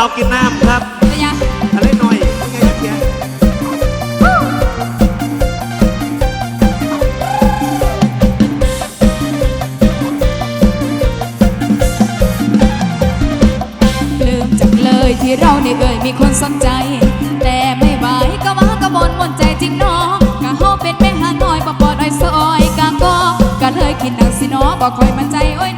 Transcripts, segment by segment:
เขากินน้ำครับทะเลหน่อยยังไงกันเพียลืมจังเลยที่เราเนี่ยเอ่ยมีคนสนใจ แต่ไม่ไหวก็ว่าก็บนวนใจจริงน้องกะเฮาเป็นแม่หางน้อยบ่ปอดอ้อยซอยกะก็ก็เลยคิดหนังสิน้อบ่คอยมันใจโอ้ย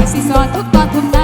อกสิสอทุกตอนทุกนา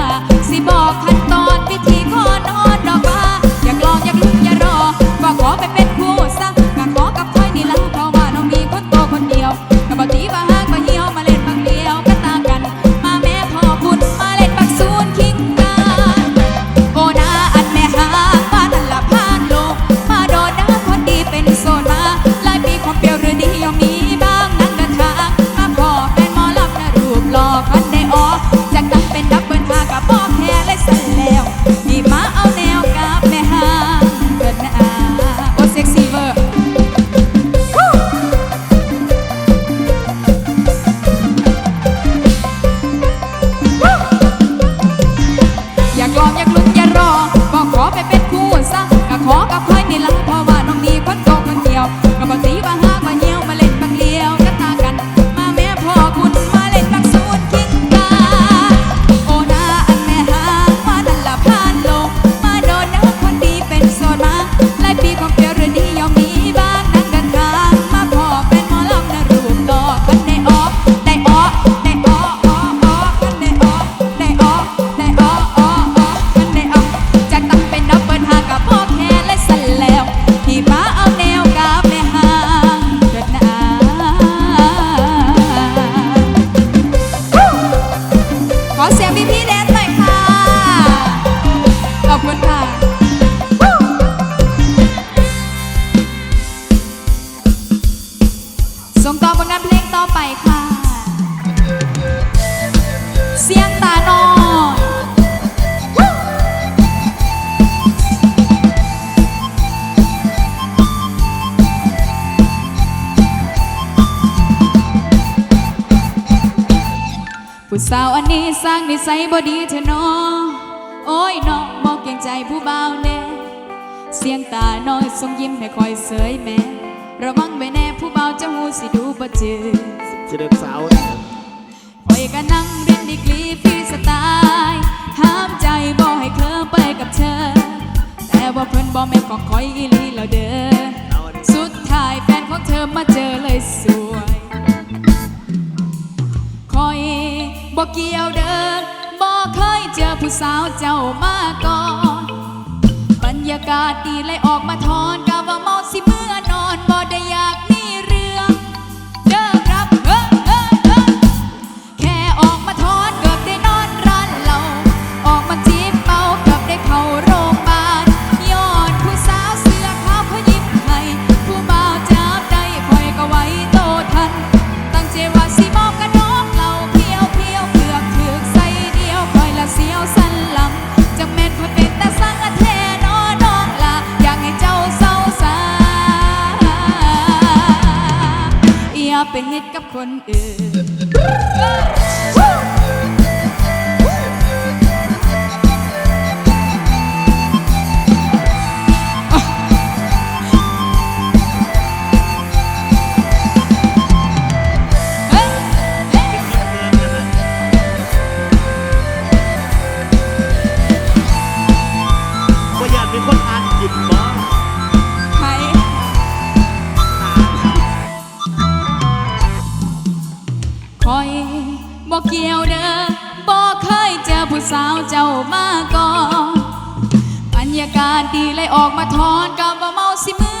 ส่งต่อผลงานเพลงต่อไปค่ะ เสียงตาน้อยผู้สาวอันนี้สร้างนิสัยบอดีเธอน้อโอ้ยน้องบอกเก่งใจผู้เบาแน่เสียงตาน้อยส่งยิ้มให้คอยเสยแม่ ระวังไว้แน่ผู้เบาจะหูสิดูบ่จืจะเดินสาวโอยกันนั่งเรียนดีกรีฟรีสไตล์ห้ามใจบ่ให้เคลิ้มไปกับเธอ แต่ว่าเพื่อนบ่แม่นขอคอยอีลีเราเด้อสุดท้ายแฟนของเธอมาเจอเลยสวยคอยบ่เกี่ยวเดินบ่เคยเจอผู้สาวเจ้ามาก่อนบรรยากาศตีเลยออกมาทอนกับว่า one is. บอกเกี่ยวเด้อบอกเคยเจอผู้สาวเจ้ามาก่อนบรรยากาศดีเลยออกมาทอนกับว่าเมาสิมือ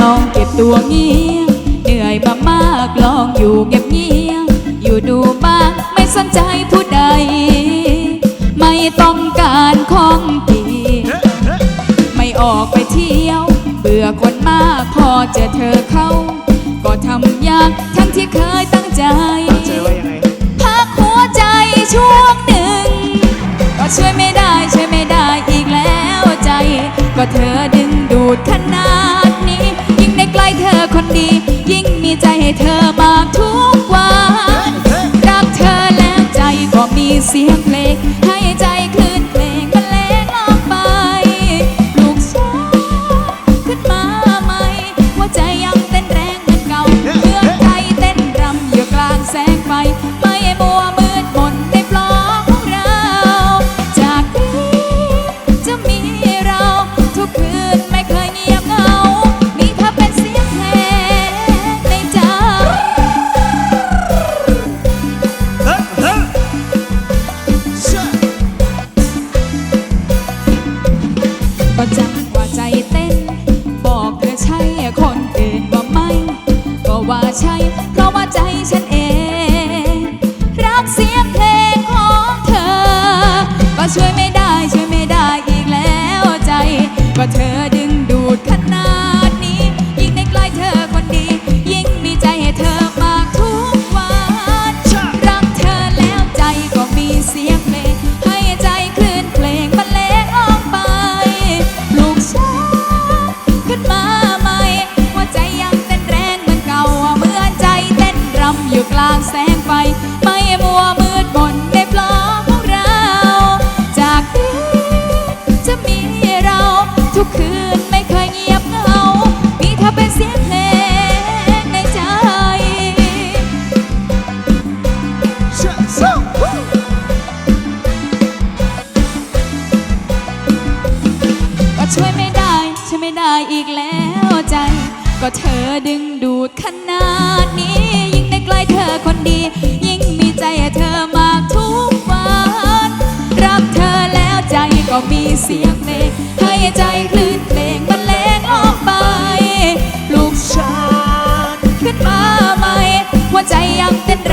ลองเก็บตัวเงียบเหนื่อยมามากลองอยู่เก็บเงียบอยู่ดูบ้างไม่สนใจผู้ใด ไม่ต้องการของกินไม่ออกไปเที่ยว เบื่อคนมากพอเจอเธอเข้า ก็ทำยากทั้งที่เคยตั้งใจพักหัวใจช่วงหนึ่ง ก็ช่วยไม่ได้ช่วยไม่ได้อีกแล้วใจ ก็เธอดึงดูดขนา ใจให้เธอมากทุกวัน รักเธอแล้วใจก็มีเสียงเพลงให้ ว่าใช่ ทุกคืนไม่เคยเงียบเหงา มีเธอเป็นเสียงเพลงในใจ ก็ช่วยไม่ได้ช่วยไม่ได้อีกแล้วใจ ก็เธอดึงดูดขนาดนี้ ยิ่งได้ใกล้เธอคนดี ยิ่งมีใจเธอมากทุกวัน รักเธอแล้วใจก็มีเสียงเพลง ใจคลื่นเพลงบรรเลงออกไลูกชาติขึ้นมาใหม่หัวใจยังเต้น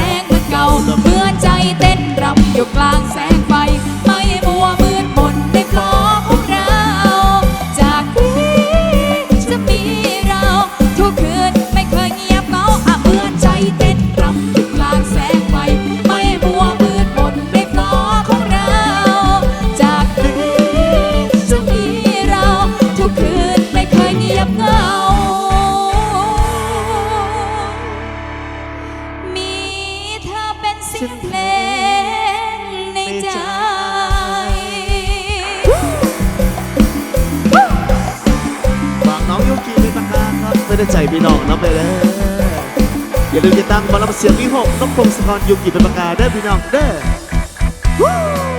ใจพี่น้องน้องไปเลยอย่าลืมติดตามบอลลำเสียงวิหกนกพงศกรยูกิเป็นประกาศเด้อพี่น้องเด้อ